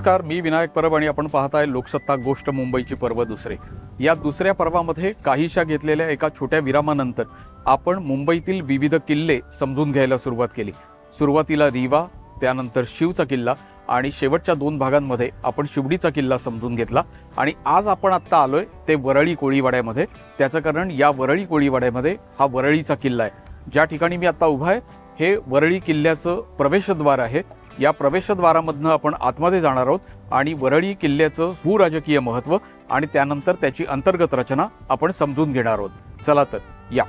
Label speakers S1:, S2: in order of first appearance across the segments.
S1: नमस्कार मी विनायक परब आणि आपण पाहताय लोकसत्ता गोष्ट मुंबईची पर्व दुसरे. या दुसऱ्या पर्वामध्ये काहीशा घेतलेल्या एका छोट्या विरामानंतर आपण मुंबईतील विविध किल्ले समजून घ्यायला सुरुवात केली. सुरुवातीला रिवा त्यानंतर शिवचा किल्ला आणि शेवटच्या दोन भागांमध्ये आपण शिवडीचा किल्ला समजून घेतला. आणि आज आपण आत्ता आलोय ते वरळी कोळीवाड्यामध्ये. त्याचं कारण या वरळी कोळीवाड्यामध्ये हा वरळीचा किल्ला आहे. ज्या ठिकाणी मी आत्ता उभा आहे हे वरळी किल्ल्याचं प्रवेशद्वार आहे. या प्रवेशद्वारामधनं आपण आतमध्ये जाणार आहोत आणि वरळी किल्ल्याचं भूराजकीय महत्त्व आणि त्यानंतर त्याची अंतर्गत रचना आपण समजून घेणार आहोत. चला तर या.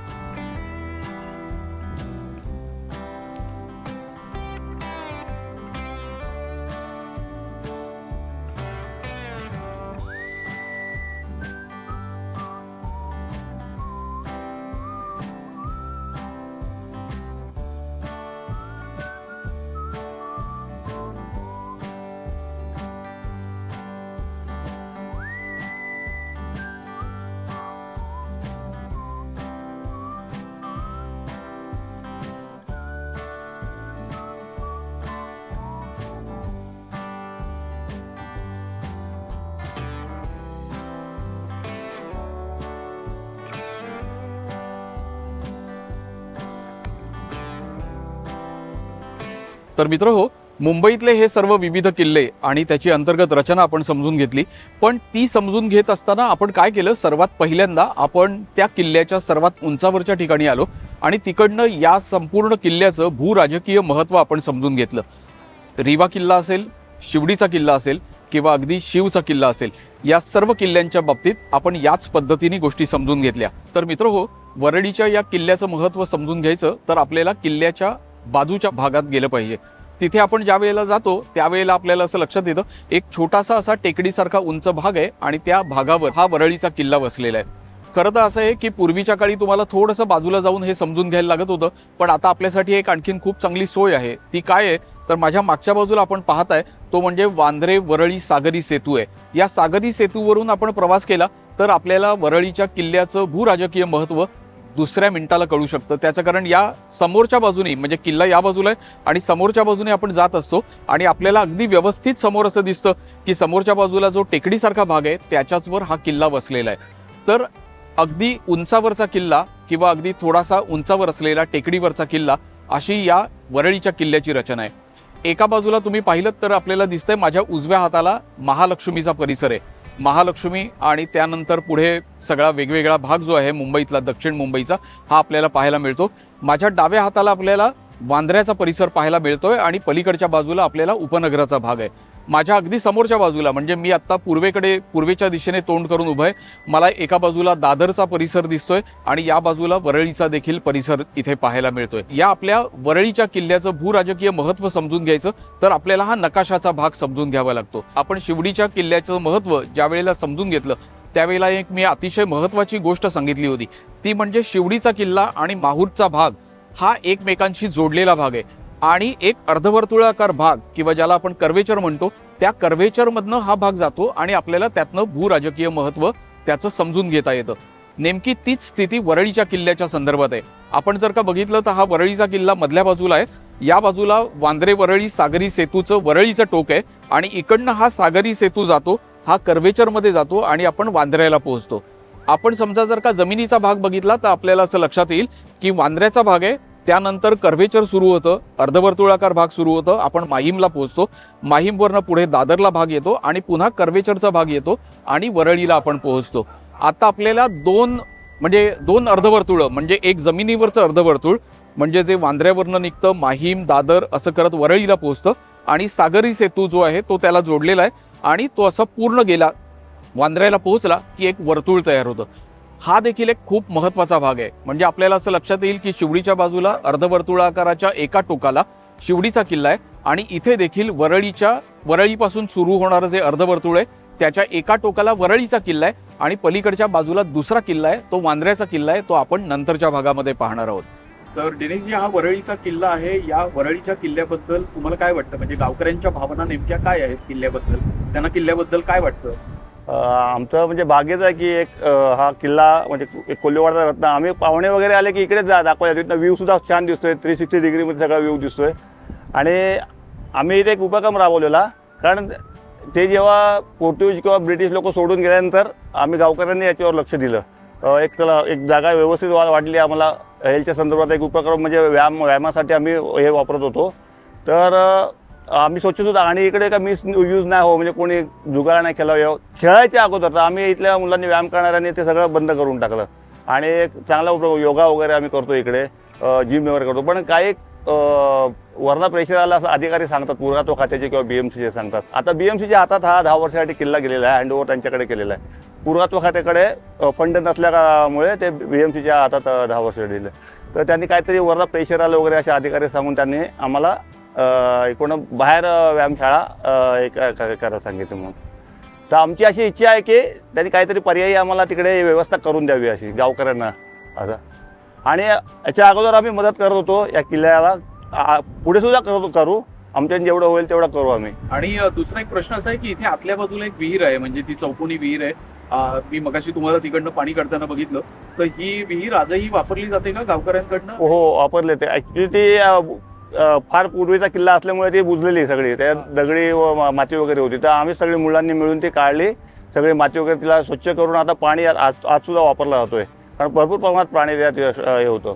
S1: तर मित्र हो मुंबईतले हे सर्व विविध किल्ले आणि त्याची अंतर्गत रचना आपण समजून घेतली. पण ती समजून घेत असताना आपण काय केलं? सर्वात पहिल्यांदा आपण त्या किल्ल्याच्या सर्वात उंचावरच्या ठिकाणी आलो आणि तिकडनं या संपूर्ण किल्ल्याचं भूराजकीय महत्त्व आपण समजून घेतलं. रिवा किल्ला असेल शिवडीचा किल्ला असेल किंवा अगदी शिवचा किल्ला असेल या सर्व किल्ल्यांच्या बाबतीत आपण याच पद्धतीने गोष्टी समजून घेतल्या. तर मित्र हो वरळीच्या या किल्ल्याचं महत्त्व समजून घ्यायचं तर आपल्याला किल्ल्याच्या बाजूच्या भागात गेलं पाहिजे. तिथे आपण ज्या वेळेला जातो त्यावेळेला आपल्याला असं लक्षात येतं एक छोटासा असा टेकडीसारखा उंच भाग आहे आणि त्या भागावर हा वरळीचा किल्ला वसलेला आहे. खरं तर असं आहे की पूर्वीच्या काळी तुम्हाला थोडंसं बाजूला जाऊन हे समजून घ्यायला लागत होतं पण आता आपल्यासाठी एक आणखीन खूप चांगली सोय आहे. ती काय आहे? तर माझ्या मागच्या बाजूला आपण पाहताय तो म्हणजे वांद्रे वरळी सागरी सेतू आहे. या सागरी सेतूवरून आपण प्रवास केला तर आपल्याला वरळीच्या किल्ल्याचं भूराजकीय महत्त्व दुसऱ्या मिनिटाला कळू शकतं. त्याचं कारण या समोरच्या बाजूने म्हणजे किल्ला या बाजूला आहे आणि समोरच्या बाजूने आपण जात असतो आणि आपल्याला अगदी व्यवस्थित समोर असं दिसतं की समोरच्या बाजूला जो टेकडीसारखा भाग आहे त्याच्याचवर हा किल्ला बसलेला आहे. तर अगदी उंचावरचा किल्ला किंवा अगदी थोडासा उंचावर असलेला टेकडीवरचा किल्ला अशी या वरळीच्या किल्ल्याची रचना आहे. एका बाजूला तुम्ही पाहिलं तर आपल्याला दिसतंय माझ्या उजव्या हाताला महालक्ष्मीचा परिसर आहे. महालक्ष्मी आणि त्यानंतर पुढे सगळा वेगवेगळा भाग जो आहे मुंबईतला दक्षिण मुंबईचा हा आपल्याला पाहायला मिळतो. माझ्या डाव्या हाताला आपल्याला वांद्र्याचा परिसर पाहायला मिळतोय आणि पलीकडच्या बाजूला आपल्याला उपनगराचा भाग आहे. माझ्या अगदी समोरच्या बाजूला म्हणजे मी आत्ता पूर्वेकडे पूर्वेच्या दिशेने तोंड करून उभं आहे. मला एका बाजूला दादरचा परिसर दिसतोय आणि या बाजूला वरळीचा देखील परिसर इथे पाहायला मिळतोय. या आपल्या वरळीच्या किल्ल्याचं भूराजकीय महत्त्व समजून घ्यायचं तर आपल्याला हा नकाशाचा भाग समजून घ्यावा लागतो. आपण शिवडीच्या किल्ल्याचं महत्त्व ज्या वेळेला समजून घेतलं त्यावेळेला एक मी अतिशय महत्त्वाची गोष्ट सांगितली होती. ती म्हणजे शिवडीचा किल्ला आणि माहूरचा भाग हा एकमेकांशी जोडलेला भाग आहे. आणि एक अर्धवर्तुळाकार भाग किंवा ज्याला आपण कर्वेचर म्हणतो त्या कर्वेचरमधनं हा भाग जातो आणि आपल्याला त्यातनं भूराजकीय महत्त्व त्याचं समजून घेता येतं. नेमकी तीच स्थिती वरळीच्या किल्ल्याच्या संदर्भात आहे. आपण जर का बघितलं तर हा वरळीचा किल्ला मधल्या बाजूला आहे. या बाजूला वांद्रे वरळी सागरी सेतूचं वरळीचं टोक आहे आणि इकडनं हा सागरी सेतू जातो हा कर्वेचरमध्ये जातो आणि आपण वांद्र्याला पोहोचतो. आपण समजा जर का जमिनीचा भाग बघितला तर आपल्याला असं लक्षात येईल की वांद्र्याचा भाग आहे त्यानंतर कर्वेचर सुरू होतं अर्धवर्तुळाकार भाग सुरू होतं आपण माहीमला पोहोचतो. माहीमवरनं पुढे दादरला भाग येतो आणि पुन्हा कर्वेचरचा भाग येतो आणि वरळीला आपण पोहोचतो. आता आपल्याला दोन म्हणजे दोन अर्धवर्तुळं म्हणजे एक जमिनीवरचं अर्धवर्तुळ म्हणजे जे वांद्र्यावरनं निघतं माहीम दादर असं करत वरळीला पोहोचतं आणि सागरी सेतू जो आहे तो त्याला जोडलेला आहे आणि तो असा पूर्ण गेला. वांद्र्याला पोहोचला की एक वर्तुळ तयार होतं. हा देखील एक खूप महत्त्वाचा भाग आहे. म्हणजे आपल्याला असं लक्षात येईल की शिवडीच्या बाजूला अर्धवर्तुळाकाराच्या एका टोकाला शिवडीचा किल्ला आहे आणि इथे देखील वरळीच्या वरळीपासून सुरू होणारं जे अर्धवर्तुळ आहे त्याच्या एका टोकाला वरळीचा किल्ला आहे आणि पलीकडच्या बाजूला दुसरा किल्ला आहे तो वांद्र्याचा किल्ला आहे तो आपण नंतरच्या भागामध्ये पाहणार आहोत. तर दिनेशजी हा वरळीचा किल्ला आहे. या वरळीच्या किल्ल्याबद्दल तुम्हाला काय वाटतं? म्हणजे गावकऱ्यांच्या भावना नेमक्या काय आहेत किल्ल्याबद्दल? त्यांना किल्ल्याबद्दल काय वाटतं?
S2: आमचं म्हणजे भाग्यच आहे की एक हा किल्ला म्हणजे एक कोल्हेवाडचा रत्न. आम्ही पाहुणे वगैरे आले की इकडेच जा दाखवायला तिथनं व्ह्यू सुद्धा छान दिसतोय. थ्री सिक्स्टी डिग्रीमध्ये सगळा व्ह्यू दिसतोय. आणि आम्ही इथे एक उपक्रम राबवलेला. कारण ते जेव्हा पोर्तुगीज किंवा ब्रिटिश लोक सोडून गेल्यानंतर आम्ही गावकऱ्यांनी याच्यावर लक्ष दिलं. एक त्याला एक जागा व्यवस्थित वा- वाटली. आम्हाला हेल्थच्या संदर्भात एक उपक्रम म्हणजे व्यायाम व्यायामासाठी आम्ही हे वापरत होतो. तर आम्ही स्वच्छ होतो आणि इकडे का मिस यूज नाही हो म्हणजे कोणी जुगार नाही केला व्यव- खेळायच्या अगोदर तर आम्ही इथल्या मुलांनी व्यायाम करणाऱ्यांनी ते सगळं बंद करून टाकलं. आणि एक चांगला उपयोग योगा वगैरे आम्ही करतो इकडे. जिम वगैरे करतो. पण काही वरना प्रेशर आला असं अधिकारी सांगतात पुरातत्व खात्याचे किंवा बीएमसीचे सांगतात. आता बीएमसीच्या हातात हा दहा वर्षासाठी किल्ला गेलेला आहे हँडओव्हर त्यांच्याकडे केलेला आहे. पुरात्व खात्याकडे फंड नसल्यामुळे ते बीएमसीच्या हातात दहा वर्ष दिले. तर त्यांनी काहीतरी वरना प्रेशर आलं वगैरे असे अधिकारी सांगून त्यांनी आम्हाला एकूण बाहेर व्यायामशाळा एक करायला सांगितलं म्हणून. तर आमची अशी इच्छा आहे की त्यांनी काहीतरी पर्यायी आम्हाला तिकडे व्यवस्था करून द्यावी अशी गावकऱ्यांना असं. आणि याच्या अगोदर आम्ही मदत करत होतो या किल्ल्याला. पुढे सुद्धा करतो करू. आमच्याने जेवढं होईल तेवढं करू आम्ही.
S1: आणि दुसरा एक प्रश्न असा आहे की इथे आतल्या बाजूला एक विहीर आहे म्हणजे ती चौकोनी विहीर आहे. मी मगाशी तुम्हाला तिकडनं पाणी काढताना बघितलं. तर ही विहीर आजही वापरली जाते का गावकऱ्यांकडनं?
S2: हो वापरले ते ॲक्च्युली ती फार पूर्वीचा किल्ला असल्यामुळे ती बुजलेली सगळी. त्यात दगडी व माती वगैरे होती. तर आम्ही सगळी मुलांनी मिळून ती काढली. सगळी माती वगैरे तिला स्वच्छ करून आता पाणी आज आज सुद्धा वापरला जातोय. कारण भरपूर प्रमाणात पाणी त्यात हे होतं.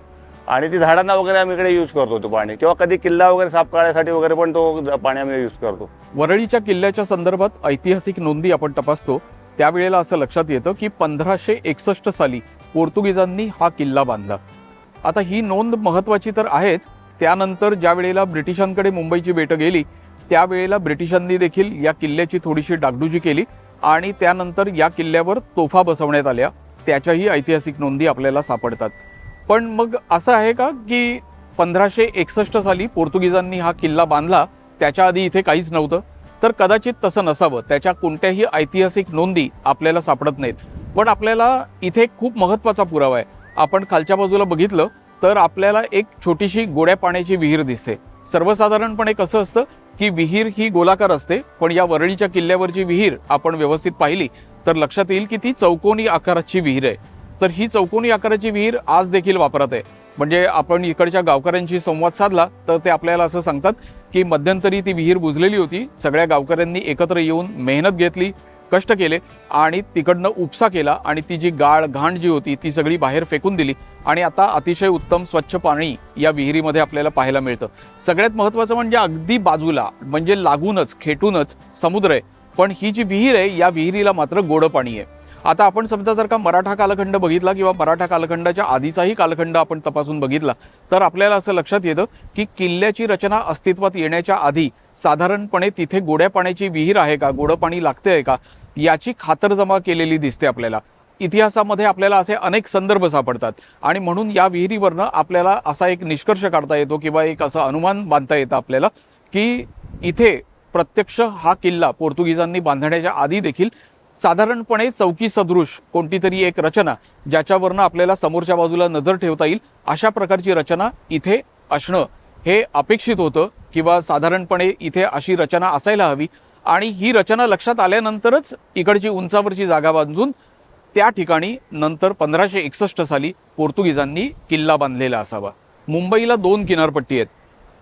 S2: आणि ती झाडांना वगैरे आम्ही इकडे यूज करतो तो पाणी. किंवा कधी किल्ला वगैरे साफ काढण्यासाठी वगैरे पण तो पाणी आम्ही यूज करतो.
S1: वरळीच्या किल्ल्याच्या संदर्भात ऐतिहासिक नोंदी आपण तपासतो. त्यावेळेला असं लक्षात येतं की पंधराशे एकसष्ट साली पोर्तुगीजांनी हा किल्ला बांधला. आता ही नोंद महत्वाची तर आहेच त्यानंतर ज्या वेळेला ब्रिटिशांकडे मुंबईची बेटं गेली त्यावेळेला ब्रिटिशांनी देखील या किल्ल्याची थोडीशी डागडुजी केली आणि त्यानंतर या किल्ल्यावर तोफा बसवण्यात आल्या. त्याच्याही ऐतिहासिक नोंदी आपल्याला सापडतात. पण मग असं आहे का की पंधराशे एकसष्ट साली पोर्तुगीजांनी हा किल्ला बांधला त्याच्या आधी इथे काहीच नव्हतं? तर कदाचित तसं नसावं. त्याच्या कोणत्याही ऐतिहासिक नोंदी आपल्याला सापडत नाहीत. पण आपल्याला इथे खूप महत्त्वाचा पुरावा आहे. आपण खालच्या बाजूला बघितलं तर आपल्याला एक छोटीशी गोड्या पाण्याची विहीर दिसते. सर्वसाधारणपणे कसं असतं की विहीर ही गोलाकार असते पण या वरळीच्या किल्ल्यावरची विहीर आपण व्यवस्थित पाहिली तर लक्षात येईल की ती चौकोनी आकाराची विहीर आहे. तर ही चौकोनी आकाराची विहीर आज देखील वापरत आहे. म्हणजे आपण इकडच्या गावकऱ्यांशी संवाद साधला तर ते आपल्याला असं सांगतात की मध्यंतरी ती विहीर बुजलेली होती. सगळ्या गावकऱ्यांनी एकत्र येऊन मेहनत घेतली. कष्ट केले आणि तिकडनं उपसा केला आणि ती जी गाळ घाण जी होती ती सगळी बाहेर फेकून दिली आणि आता अतिशय उत्तम स्वच्छ पाणी या विहिरीमध्ये आपल्याला पाहायला मिळतं. सगळ्यात महत्त्वाचं म्हणजे अगदी बाजूला म्हणजे लागूनच खेटूनच समुद्र आहे. पण ही जी विहीर आहे या विहिरीला मात्र गोडं पाणी आहे. आता आपण समजा जर का मराठा कालखंड बघितला किंवा मराठा कालखंडाच्या आधीचाही कालखंड आपण तपासून बघितला तर आपल्याला असं लक्षात येतं की किल्ल्याची रचना अस्तित्वात येण्याच्या आधी साधारणपणे तिथे गोड्या पाण्याची विहीर आहे का गोडं पाणी लागते आहे का याची खातरजमा केलेली दिसते आपल्याला. इतिहासामध्ये आपल्याला असे अनेक संदर्भ सापडतात आणि म्हणून या विहिरीवरनं आपल्याला असा एक निष्कर्ष काढता येतो किंवा एक असं अनुमान बांधता येतं आपल्याला की इथे प्रत्यक्ष हा किल्ला पोर्तुगीजांनी बांधण्याच्या आधी देखील साधारणपणे चौकी सदृश कोणती तरी एक रचना ज्याच्यावरनं आपल्याला समोरच्या बाजूला नजर ठेवता येईल अशा प्रकारची रचना इथे असणं हे अपेक्षित होतं किंवा साधारणपणे इथे अशी रचना असायला हवी. आणि ही रचना लक्षात आल्यानंतरच इकडची उंचावरची जागा बांधून त्या ठिकाणी नंतर पंधराशे एकसष्ट साली पोर्तुगीजांनी किल्ला बांधलेला असावा. मुंबईला दोन किनारपट्टी आहेत.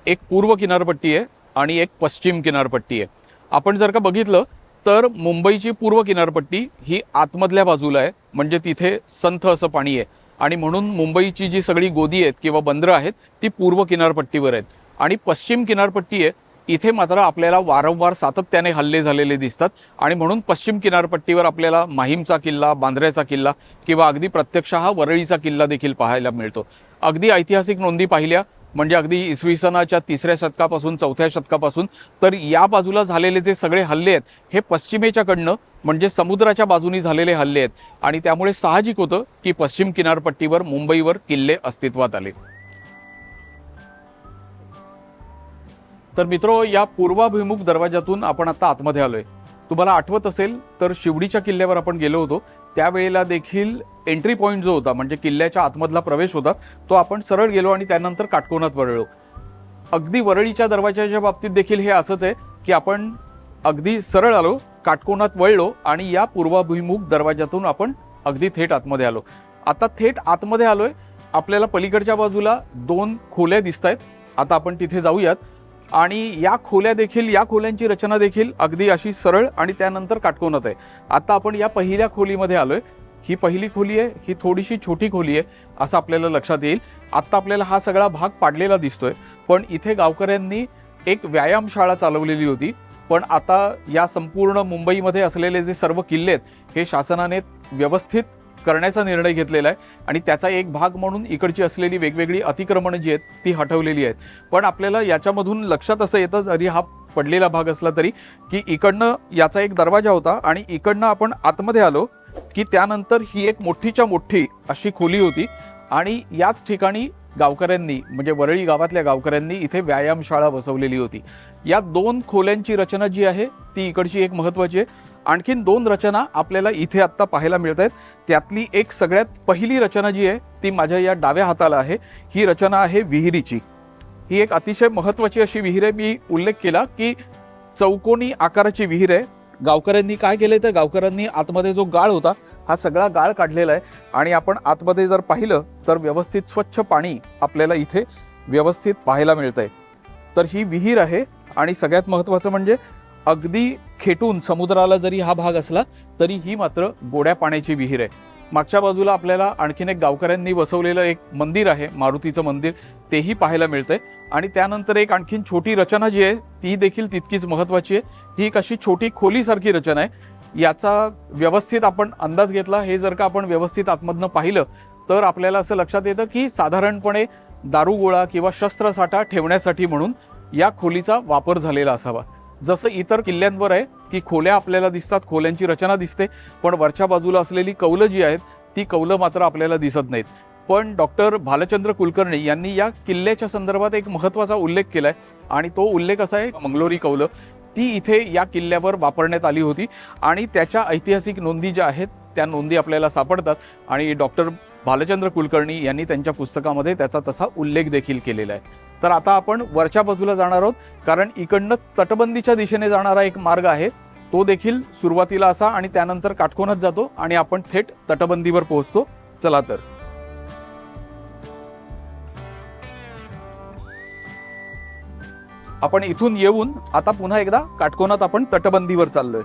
S1: एक पूर्व किनारपट्टी आहे आणि एक पश्चिम किनारपट्टी आहे. आपण जर का बघितलं तर मुंबईची पूर्व किनारपट्टी ही आतमधल्या बाजूला आहे. म्हणजे तिथे संथ असं पाणी आहे. आणि म्हणून मुंबईची जी सगळी गोदी आहेत किंवा बंदरं आहेत ती पूर्व किनारपट्टीवर आहेत. आणि पश्चिम किनारपट्टी आहे. इथे मात्र आपल्याला वारंवार सातत्याने हल्ले झालेले दिसतात. आणि म्हणून पश्चिम किनारपट्टीवर आपल्याला माहीमचा किल्ला बांद्र्याचा किल्ला किंवा अगदी प्रत्यक्ष हा वरळीचा किल्ला देखील पाहायला मिळतो. अगदी ऐतिहासिक नोंदी पाहिल्या म्हणजे अगदी इसवी सनाच्या तिसऱ्या शतकापासून चौथ्या शतकापासून तर या बाजूला झालेले जे सगळे हल्ले आहेत हे पश्चिमेच्याकडनं म्हणजे समुद्राच्या बाजूनी झालेले हल्ले आहेत. आणि त्यामुळे साहजिक होतं की पश्चिम किनारपट्टीवर मुंबईवर किल्ले अस्तित्वात आले. तर मित्र या पूर्वाभिमुख दरवाजातून आपण आता आतमध्ये आलोय. तुम्हाला आठवत असेल तर शिवडीच्या किल्ल्यावर आपण गेलो होतो. त्यावेळेला देखील एंट्री पॉईंट जो होता म्हणजे किल्ल्याच्या आतमधला प्रवेश होता तो आपण सरळ गेलो आणि त्यानंतर काटकोनात वळलो. अगदी वरळीच्या दरवाजाच्या बाबतीत देखील हे असंच आहे की आपण अगदी सरळ आलो काटकोनात वळलो आणि या पूर्वाभिमुख दरवाजातून आपण अगदी थेट आतमध्ये आलो. आता थेट आतमध्ये आलोय आपल्याला पलीकडच्या बाजूला दोन खोल्या दिसत आहेत आता आपण तिथे जाऊयात. आणि या खोल्या देखील या खोल्यांची रचना देखील अगदी अशी सरळ आणि त्यानंतर काटकोनत आहे. आता आपण या पहिल्या खोलीमध्ये आलोय. ही पहिली खोली आहे ही थोडीशी छोटी खोली आहे असं आपल्याला लक्षात येईल. आत्ता आपल्याला हा सगळा भाग पाडलेला दिसतोय पण इथे गावकऱ्यांनी एक व्यायामशाळा चालवलेली होती. पण आता या संपूर्ण मुंबईमध्ये असलेले जे सर्व किल्ले आहेत हे शासनाने व्यवस्थित करण्याचा निर्णय घेतलेला आहे आणि त्याचा एक भाग म्हणून इकडची असलेली वेगवेगळी अतिक्रमणं जी आहेत ती हटवलेली आहेत. पण आपल्याला याच्यामधून लक्षात असं येतं जरी हा पडलेला भाग असला तरी की इकडनं याचा एक दरवाजा होता आणि इकडनं आपण आतमध्ये आलो की त्यानंतर ही एक मोठीच्या मोठी अशी खोली होती आणि याच ठिकाणी गावकऱ्यांनी म्हणजे वरळी गावातल्या गावकऱ्यांनी इथे व्यायामशाळा बसवलेली होती. या दोन खोल्यांची रचना जी आहे ती इकडची एक महत्त्वाची आहे. आणखीन दोन रचना आपल्याला इथे आत्ता पाहायला मिळत आहेत त्यातली एक सगळ्यात पहिली रचना जी आहे ती माझ्या या डाव्या हाताला आहे. ही रचना आहे विहिरीची. ही एक अतिशय महत्त्वाची अशी विहीर आहे. मी उल्लेख केला की चौकोनी आकाराची विहीर आहे. गावकऱ्यांनी काय केलंय तर गावकऱ्यांनी आतमध्ये जो गाळ होता हा सगळा गाळ काढलेला आहे. आणि आपण आतमध्ये जर पाहिलं तर व्यवस्थित स्वच्छ पाणी आपल्याला इथे व्यवस्थित पाहायला मिळतंय. तर ही विहीर आहे. आणि सगळ्यात महत्त्वाचं म्हणजे अगदी खेटून समुद्राला जरी हा भाग असला तरी ही मात्र गोड्या पाण्याची विहीर आहे. मागच्या बाजूला आपल्याला आणखीन एक गावकऱ्यांनी बसवलेलं एक मंदिर आहे मारुतीचं मंदिर तेही पाहायला मिळतंय. आणि त्यानंतर एक आणखीन छोटी रचना जी आहे ती देखील तितकीच महत्त्वाची आहे. ही एक अशी छोटी खोलीसारखी रचना आहे. याचा व्यवस्थित आपण अंदाज घेतला हे जर का आपण व्यवस्थित आतमधनं पाहिलं तर आपल्याला असं लक्षात येतं की साधारणपणे दारुगोळा किंवा शस्त्रसाठा ठेवण्यासाठी म्हणून या खोलीचा वापर झालेला असावा. जसं इतर किल्ल्यांवर आहे की खोल्या आपल्याला दिसतात खोल्यांची रचना दिसते पण वरच्या बाजूला असलेली कौलं जी आहेत ती कौलं मात्र आपल्याला दिसत नाहीत. पण डॉक्टर भालचंद्र कुलकर्णी यांनी या किल्ल्याच्या संदर्भात एक महत्त्वाचा उल्लेख केलाय आणि तो उल्लेख असा आहे मंगलोरी कौलं. ती इथे या किल्ल्यावर वापरण्यात आली होती आणि त्याच्या ऐतिहासिक नोंदी ज्या आहेत त्या नोंदी आपल्याला सापडतात आणि डॉक्टर भालचंद्र कुलकर्णी यांनी त्यांच्या पुस्तकामध्ये त्याचा तसा उल्लेख देखील केलेला आहे. तर आता आपण वरच्या बाजूला जाणार आहोत कारण इकडनं तटबंदीच्या दिशेने जाणारा एक मार्ग आहे. तो देखील सुरुवातीला असा आणि त्यानंतर काटकोनात जातो आणि आपण थेट तटबंदीवर पोहोचतो. चला तर. आपण इथून येऊन आता पुन्हा एकदा काटकोनात आपण तटबंदीवर चाललोय.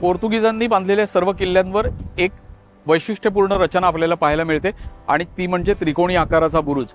S1: पोर्तुगीजांनी बांधलेल्या सर्व किल्ल्यांवर एक वैशिष्ट्यपूर्ण रचना आपल्याला पाहायला मिळते आणि ती म्हणजे त्रिकोणी आकाराचा बुरुज.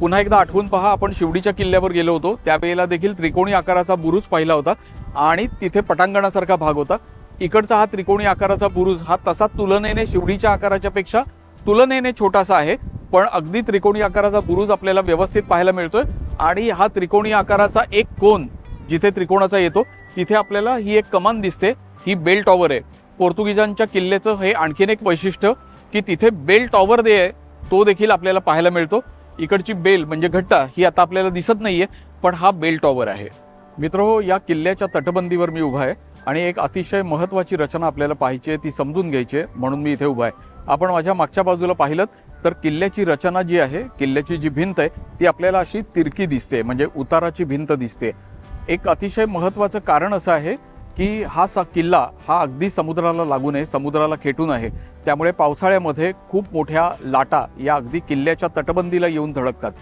S1: पुन्हा एकदा आठवून पहा आपण शिवडीच्या किल्ल्यावर गेलो होतो त्यावेळेला देखील त्रिकोणी आकाराचा बुरुज पाहिला होता आणि तिथे पटांगणासारखा भाग होता. इकडचा हा त्रिकोणी आकाराचा बुरुज हा तसा तुलनेने शिवडीच्या आकाराच्या पेक्षा तुलनेने छोटासा आहे पण अगदी त्रिकोणी आकाराचा बुरुज आपल्याला व्यवस्थित पाहायला मिळतोय आणि हा त्रिकोणी आकाराचा एक कोन जिथे त्रिकोणाचा येतो तिथे आपल्याला ही एक कमान दिसते. ही बेल टॉवर आहे. पोर्तुगीजांच्या किल्ल्याचं हे आणखीन एक वैशिष्ट्य की तिथे बेल टॉवर दे आहे तो देखील आपल्याला पाहायला मिळतो. इकडची बेल म्हणजे घट्टा ही आता आपल्याला दिसत नाही आहे पण हा बेल टॉवर आहे. मित्र हो, या किल्ल्याच्या तटबंदीवर मी उभा आहे आणि एक अतिशय महत्त्वाची रचना आपल्याला पाहायची आहे ती समजून घ्यायची आहे म्हणून मी इथे उभा आहे. आपण माझ्या मागच्या बाजूला पाहिलं तर किल्ल्याची रचना जी आहे किल्ल्याची जी भिंत आहे ती आपल्याला अशी तिरकी दिसते म्हणजे उताराची भिंत दिसते. एक अतिशय महत्त्वाचं कारण असं आहे की हा सा किल्ला हा अगदी समुद्राला लागून आहे समुद्राला खेटून आहे त्यामुळे पावसाळ्यामध्ये खूप मोठ्या लाटा या अगदी किल्ल्याच्या तटबंदीला येऊन धडकतात.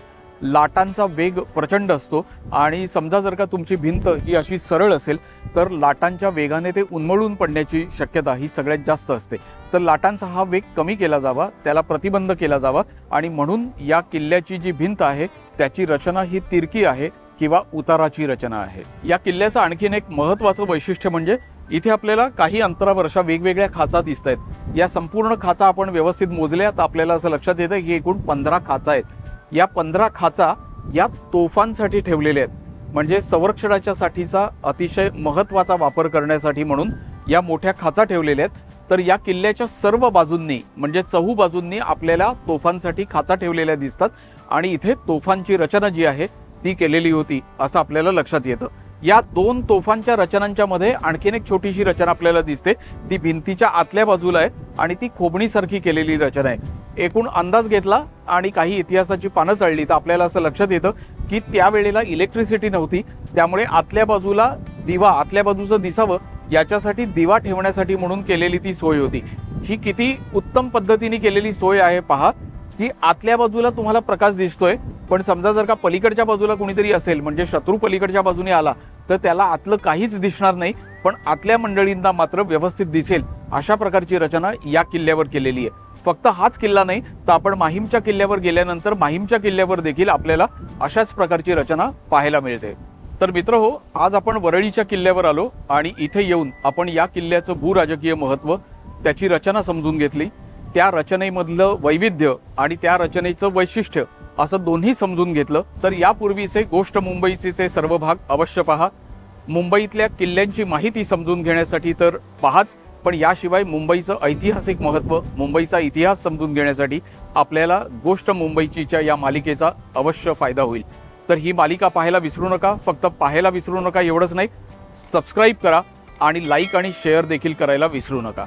S1: लाटांचा वेग प्रचंड असतो आणि समजा जर का तुमची भिंत ही अशी सरळ असेल तर लाटांच्या वेगाने ते उन्मळून पडण्याची शक्यता ही सगळ्यात जास्त असते. तर लाटांचा हा वेग कमी केला जावा त्याला प्रतिबंध केला जावा आणि म्हणून या किल्ल्याची जी भिंत आहे त्याची रचना ही तिरकी आहे. किंवा उताराची रचना आहे. या किल्ल्याचं आणखीन एक महत्त्वाचं वैशिष्ट्य म्हणजे इथे आपल्याला काही अंतरावर अशा वेगवेगळ्या खाचा दिसत आहेत. या संपूर्ण खाचा आपण व्यवस्थित मोजल्या तर आपल्याला असं लक्षात येतं की एकूण पंधरा खाचा आहेत. या पंधरा खाचा या तोफांसाठी ठेवलेल्या आहेत. म्हणजे संरक्षणाच्या साठीचा अतिशय महत्त्वाचा वापर करण्यासाठी म्हणून या मोठ्या खाचा ठेवलेल्या आहेत. तर या किल्ल्याच्या सर्व बाजूंनी म्हणजे चहू बाजूंनी आपल्याला तोफांसाठी खाचा ठेवलेल्या दिसतात. आणि इथे तोफांची रचना जी आहे ती केलेली होती असं आपल्याला लक्षात येतं. या दोन तोफांच्या रचनांच्या मध्ये आणखीन एक छोटीशी रचना आपल्याला दिसते. ती भिंतीच्या आतल्या बाजूला आहे आणि ती खोबणीसारखी केलेली रचना आहे. एकूण अंदाज घेतला आणि काही इतिहासाची पानं चढली तर आपल्याला असं लक्षात येतं की त्यावेळेला इलेक्ट्रिसिटी नव्हती. त्यामुळे आतल्या बाजूला दिवा आतल्या बाजूचं दिसावं याच्यासाठी दिवा ठेवण्यासाठी म्हणून केलेली ती सोय होती. ही किती उत्तम पद्धतीने केलेली सोय आहे पहा. की आतल्या बाजूला तुम्हाला प्रकाश दिसतोय पण समजा जर का पलीकडच्या बाजूला कोणीतरी असेल म्हणजे शत्रू पलीकडच्या बाजूने आला तर त्याला आतलं काहीच दिसणार नाही पण आतल्या मंडळींना मात्र व्यवस्थित दिसेल अशा प्रकारची रचना या किल्ल्यावर केलेली आहे. फक्त हाच किल्ला नाही तर आपण माहीमच्या किल्ल्यावर गेल्यानंतर माहीमच्या किल्ल्यावर देखील आपल्याला अशाच प्रकारची रचना पाहायला मिळते. तर मित्र हो आज आपण वरळीच्या किल्ल्यावर आलो आणि इथे येऊन आपण या किल्ल्याचं भूराजकीय महत्त्व त्याची रचना समजून घेतली. त्या रचनेमधलं वैविध्य आणि त्या रचनेचं वैशिष्ट्य असं दोन्ही समजून घेतलं तर यापूर्वीचे गोष्ट मुंबईचे सर्व भाग अवश्य पहा. मुंबईतल्या किल्ल्यांची माहिती समजून घेण्यासाठी तर पहाच पण याशिवाय मुंबईचं ऐतिहासिक महत्त्व मुंबईचा इतिहास समजून घेण्यासाठी आपल्याला गोष्ट मुंबईचीच्या या मालिकेचा अवश्य फायदा होईल. तर ही मालिका पाहायला विसरू नका फक्त पाहायला विसरू नका एवढंच नाही सबस्क्राईब करा आणि लाईक आणि शेअर देखील करायला विसरू नका.